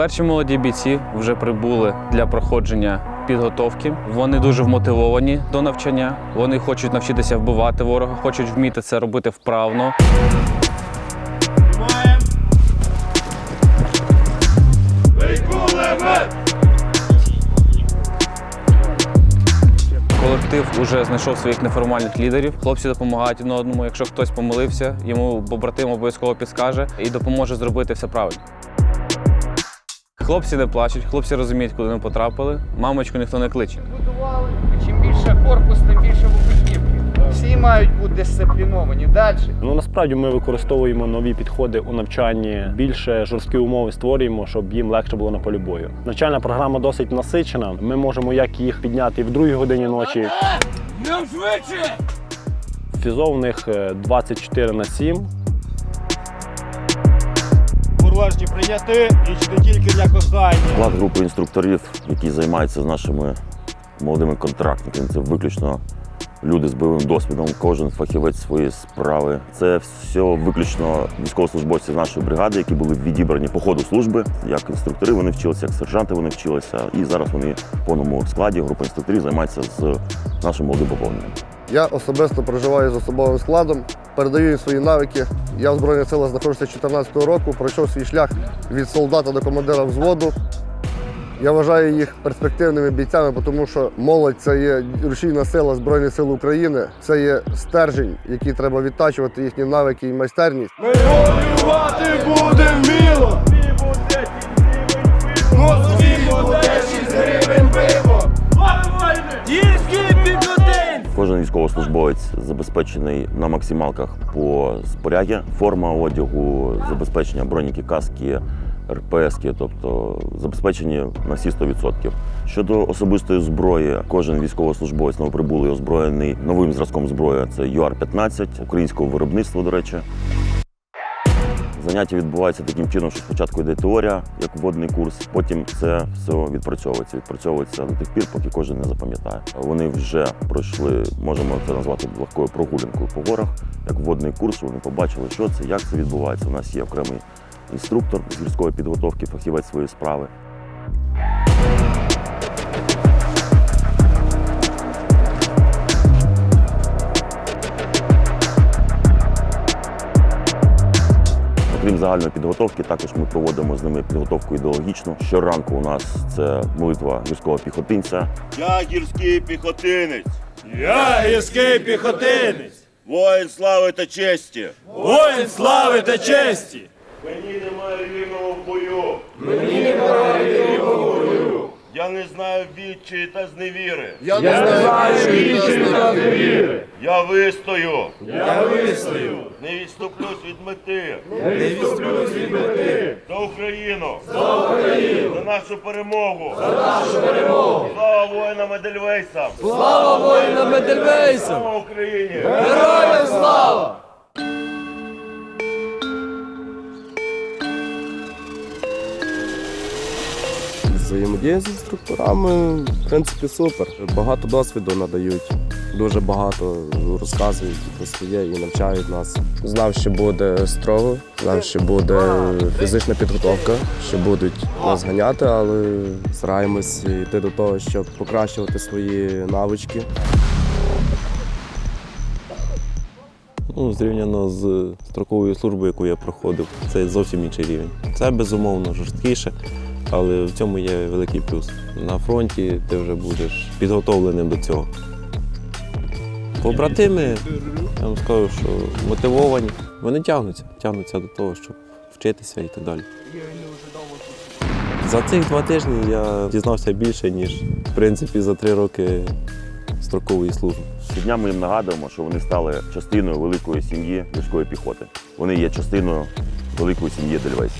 Перші молоді бійці вже прибули для проходження підготовки. Вони дуже вмотивовані до навчання. Вони хочуть навчитися вбивати ворога, хочуть вміти це робити вправно. Колектив вже знайшов своїх неформальних лідерів. Хлопці допомагають один одному. Якщо хтось помилився, йому побратим обов'язково підскаже і допоможе зробити все правильно. Хлопці не плачуть, хлопці розуміють, куди вони потрапили. Мамочку ніхто не кличе. будували. Чим більше корпус, тим більше вибухівки. Всі мають бути дисципліновані. Далі. Ну насправді ми використовуємо нові підходи у навчанні, більше жорсткі умови створюємо, щоб їм легше було на полі бою. Навчальна програма досить насичена. Ми можемо як їх підняти і в другій годині ночі. Фізо у них е, 24 на 7. Уважні прийняти і не тільки для кохання. Склад групи інструкторів, які займаються з нашими молодими контрактниками. Це виключно люди з бойовим досвідом, кожен фахівець своєї справи. Це все виключно військовослужбовці нашої бригади, які були відібрані по ходу служби. Як інструктори вони вчилися, як сержанти вони вчилися. І зараз вони в повному складі. Група інструкторів займається з нашим молодим поповненням. Я особисто проживаю з особовим складом, передаю їм свої навики. Я в Збройних силах знаходжуся з 2014 року, пройшов свій шлях від солдата до командира взводу. Я вважаю їх перспективними бійцями, тому що молодь це є рушійна сила Збройних сил України, це є стержень, який треба відтачувати їхні навики і майстерність. Ми Кожен військовослужбовець забезпечений на максималках по споряді, форма одягу, забезпечення броніки, каски, РПСки, тобто забезпечені на всі 100%. Щодо особистої зброї, кожен військовослужбовець новоприбулий озброєний новим зразком зброї. Це ЮАР-15 українського виробництва, до речі. Заняття відбуваються таким чином, що спочатку йде теорія, як вводний курс, потім це все відпрацьовується. Відпрацьовується до тих пір, поки кожен не запам'ятає. Вони вже пройшли, можемо це назвати легкою прогулянкою по горах, як вводний курс. Вони побачили, що це, як це відбувається. У нас є окремий інструктор з гірської підготовки, фахівець своєї справи. Окрім загальної підготовки, також ми проводимо з ними підготовку ідеологічну. Щоранку у нас це молитва гірського піхотинця. Я гірський піхотинець, Я гірський піхотинець, воїн слави та честі. воїн слави та честі. Мені немає рівного в бою. Мені немає рівного в бою. Я не знаю відчаї та зневіри. Я не знаю, Я вистою, Я вистою, не відступлюсь від мети. не відступлюсь від мети. За Україну! За Україну! За нашу перемогу! За нашу перемогу! Слава воїнам Едельвейсам! Слава воїнам Едельвейсам! Слава Україні! Героям слава! Взаємодія з інструкторами, в принципі, супер. Багато досвіду надають, дуже багато розказують про своє і навчають нас. Знав, що буде строго, знав, що буде фізична підготовка, що будуть нас ганяти, але стараємось йти до того, щоб покращувати свої навички. Ну, зрівняно з строковою службою, яку я проходив, це зовсім інший рівень. Це безумовно жорсткіше, але в цьому є великий плюс. На фронті ти вже будеш підготовленим до цього. Побратими, я вам скажу, що мотивовані, вони тягнуться, тягнуться до того, щоб вчитися і так далі. За цих два тижні я дізнався більше, ніж в принципі за три роки строкової служби. Щодня ми їм нагадуємо, що вони стали частиною великої сім'ї гірської піхоти. Вони є частиною великої сім'ї Дельвейс.